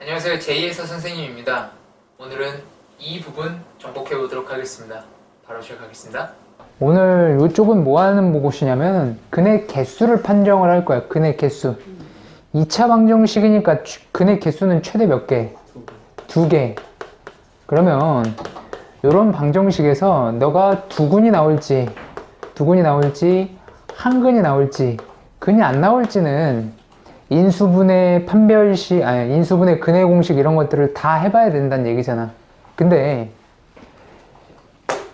안녕하세요. 제이에서 선생님입니다. 오늘은 이 부분 정복해 보도록 하겠습니다. 바로 시작하겠습니다. 오늘 이쪽은 뭐 하는 곳이냐면 근의 개수를 판정을 할 거야. 근의 개수. 2차 방정식이니까 추- 근의 개수는 최대 몇 개? 두 개. 그러면 이런 방정식에서 너가 두 근이 나올지 두 근이 나올지 한 근이 나올지 근이 안 나올지는 인수분해 판별식 아니 인수분해 근의 공식 이런 것들을 다 해봐야 된다는 얘기잖아. 근데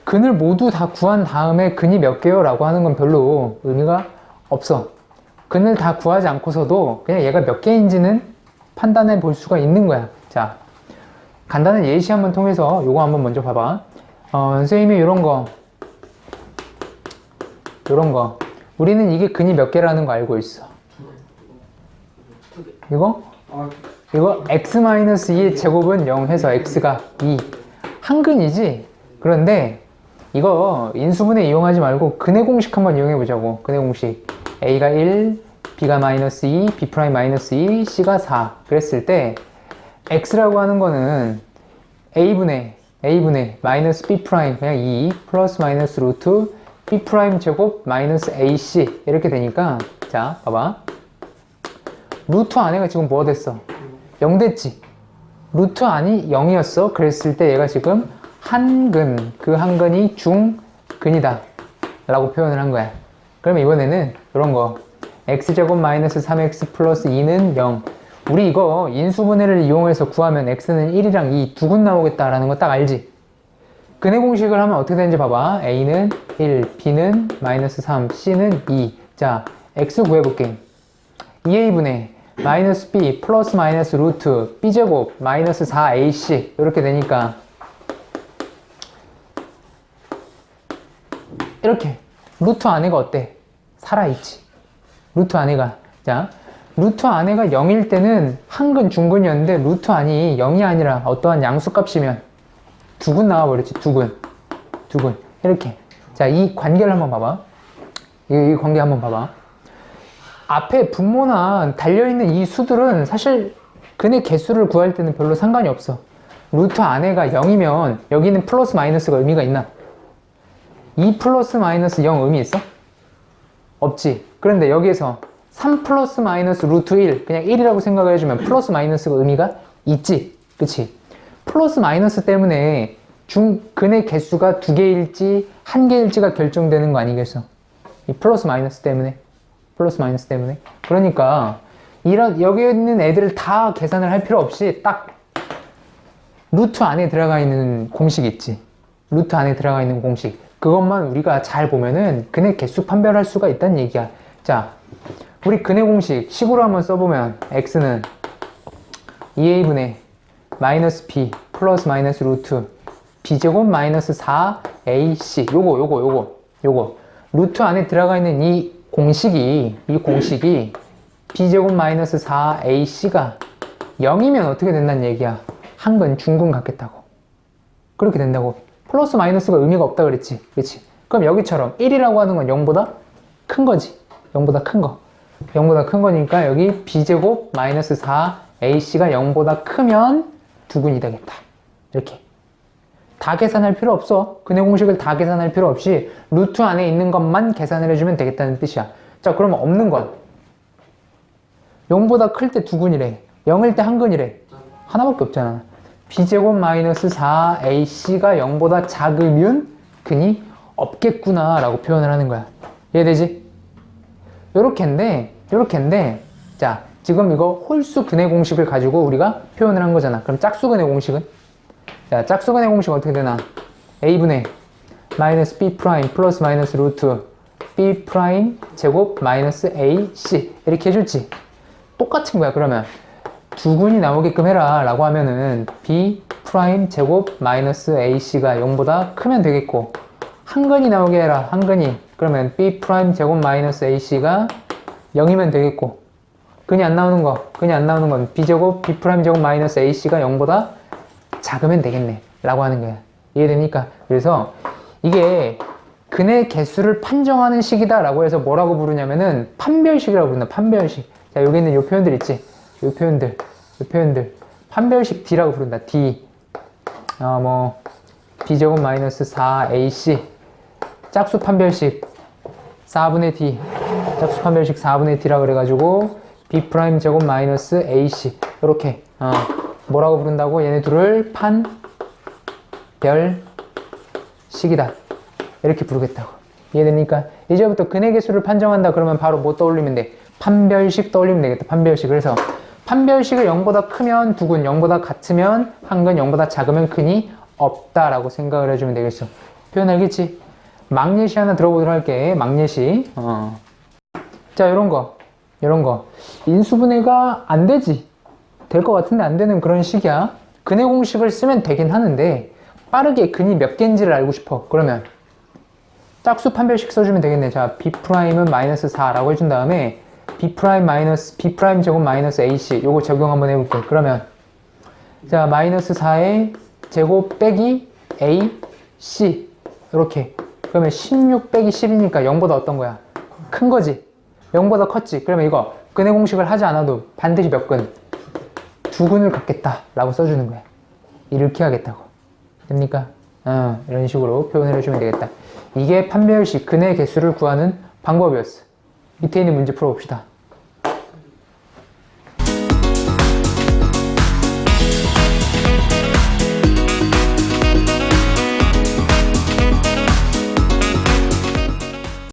근을 모두 다 구한 다음에 근이 몇 개요? 라고 하는 건 별로 의미가 없어. 근을 다 구하지 않고서도 그냥 얘가 몇 개인지는 판단해 볼 수가 있는 거야. 자, 간단한 예시 한번 통해서 요거 한번 먼저 봐봐. 어, 선생님이 이런 거, 이런 거. 우리는 이게 근이 몇 개라는 거 알고 있어. 이거? 이거 x-2의 제곱은 0 해서 x가 2. 한 근이지? 그런데 이거 인수분해 이용하지 말고 근의 공식 한번 이용해 보자고. 근의 공식. a가 1, b가 마이너스 2, b 프라임 마이너스 2, c가 4. 그랬을 때 x라고 하는 거는 a분의 a분의 마이너스 b 프라임 그냥 2 플러스 마이너스 루트 b 프라임 제곱 마이너스 ac 이렇게 되니까 자 봐봐 루트 안에가 지금 뭐가 됐어? 0 됐지? 루트 안이 0이었어. 그랬을 때 얘가 지금 한근, 그 한근이 중근이다. 라고 표현을 한 거야. 그러면 이번에는 이런 거. x제곱 마이너스 3x 플러스 2는 0. 우리 이거 인수분해를 이용해서 구하면 x는 1이랑 2두근 나오겠다라는 거 딱 알지? 근의 공식을 하면 어떻게 되는지 봐봐. a는 1, b는 마이너스 3, c는 2. 자, x 구해볼게. 2a분의 마이너스 b 플러스 마이너스 루트 b제곱 마이너스 4ac 이렇게 되니까 이렇게 루트 안에가 어때? 살아있지. 루트 안에가. 자 루트 안에가 0일 때는 한근 중근이었는데 루트 안이 0이 아니라 어떠한 양수값이면 두근 나와버렸지 두근. 두근. 이렇게. 자 이 관계를 한번 봐봐. 이, 이 관계 한번 봐봐 앞에 분모나 달려있는 이 수들은 사실 근의 개수를 구할 때는 별로 상관이 없어. 루트 안에가 0이면 여기는 플러스 마이너스가 의미가 있나? 2 플러스 마이너스 0 의미 있어? 없지. 그런데 여기에서 3 플러스 마이너스 루트 1 그냥 1이라고 생각을 해주면 플러스 마이너스가 의미가 있지. 그치? 플러스 마이너스 때문에 중 근의 개수가 두 개일지 한 개일지가 결정되는 거 아니겠어? 이 플러스 마이너스 때문에. 플러스 마이너스 때문에. 그러니까 이런 여기 있는 애들을 다 계산을 할 필요 없이 딱 루트 안에 들어가 있는 공식 있지. 루트 안에 들어가 있는 공식. 그것만 우리가 잘 보면은 근의 개수 판별할 수가 있다는 얘기야. 자, 우리 근의 공식 식으로 한번 써보면 x는 2a분의 마이너스 b 플러스 마이너스 루트 b제곱 마이너스 4ac 요거 요거 요거 요거 루트 안에 들어가 있는 이 공식이 이 공식이 b제곱 마이너스 4ac가 0이면 어떻게 된다는 얘기야? 한근 중근 같겠다고. 그렇게 된다고. 플러스 마이너스가 의미가 없다 그랬지. 그렇지 그럼 여기처럼 1이라고 하는 건 0보다 큰 거지. 0보다 큰거. 0보다 큰 거니까 여기 b제곱 마이너스 4ac가 0보다 크면 두근이 되겠다. 이렇게 다 계산할 필요 없어. 근의 공식을 다 계산할 필요 없이 루트 안에 있는 것만 계산을 해주면 되겠다는 뜻이야. 자, 그러면 없는 건 0보다 클 때 두근이래. 0일 때 한근이래. 하나밖에 없잖아. b제곱 마이너스 4ac가 0보다 작으면 근이 없겠구나 라고 표현을 하는 거야. 이해되지? 요렇게인데, 요렇게인데, 자, 지금 이거 홀수 근의 공식을 가지고 우리가 표현을 한 거잖아. 그럼 짝수 근의 공식은? 자, 짝수근의 공식 어떻게 되나? a분의 마이너스 b 프라임 플러스 마이너스 루트 b 프라임 제곱 마이너스 ac 이렇게 해줬지. 똑같은 거야. 그러면 두 근이 나오게끔 해라 라고 하면은 b 프라임 제곱 마이너스 ac가 0보다 크면 되겠고 한 근이 나오게 해라. 한 근이 그러면 b 프라임 제곱 마이너스 ac가 0이면 되겠고 근이 안 나오는 거 근이 안 나오는 건 b 제곱 b 프라임 제곱 마이너스 ac가 0보다 작으면 되겠네 라고 하는 거야 이해됩니까? 그래서 이게 근의 개수를 판정하는 식이다 라고 해서 뭐라고 부르냐면은 판별식이라고 부른다 판별식 자 여기 있는 요 표현들 있지 요 표현들 요 표현들 판별식 D라고 부른다. D. 어, 뭐, B제곱 마이너스 4AC. 짝수 판별식 4분의 D. 짝수 판별식 4분의 D라 그래가지고 B 프라임 제곱 마이너스 AC. 이렇게. 어, 뭐라고 부른다고? 얘네 둘을 판별식이다. 이렇게 부르겠다고. 이해됩니까? 이제부터 근의 개수를 판정한다 그러면 바로 뭐 떠올리면 돼? 판별식 떠올리면 되겠다. 판별식. 그래서 판별식을 0보다 크면 두근, 0보다 같으면 한근, 0보다 작으면 근이 없다라고 생각을 해주면 되겠어. 표현 알겠지? mag넷이 하나 들어보도록 할게. mag넷이. 어. 자, 요런 거. 요런 거. 인수분해가 안 되지. 될 것 같은데 안 되는 그런 식이야. 근의 공식을 쓰면 되긴 하는데 빠르게 근이 몇 개인지를 알고 싶어. 그러면 짝수 판별식 써주면 되겠네. 자, b 프라임은 마이너스 4라고 해준 다음에 b 마이너스 b 제곱 마이너스 ac 요거 적용 한번 해볼게. 그러면 자 마이너스 4의 제곱 빼기 a c 이렇게 그러면 16 빼기 10이니까 0보다 어떤 거야? 큰 거지. 0보다 컸지. 그러면 이거 근의 공식을 하지 않아도 반드시 몇 근? 두 근을 갖겠다라고 써주는 거야. 이렇게 하겠다고. 됩니까? 어, 이런 식으로 표현을 해주면 되겠다. 이게 판별식 근의 개수를 구하는 방법이었어. 밑에 있는 문제 풀어봅시다.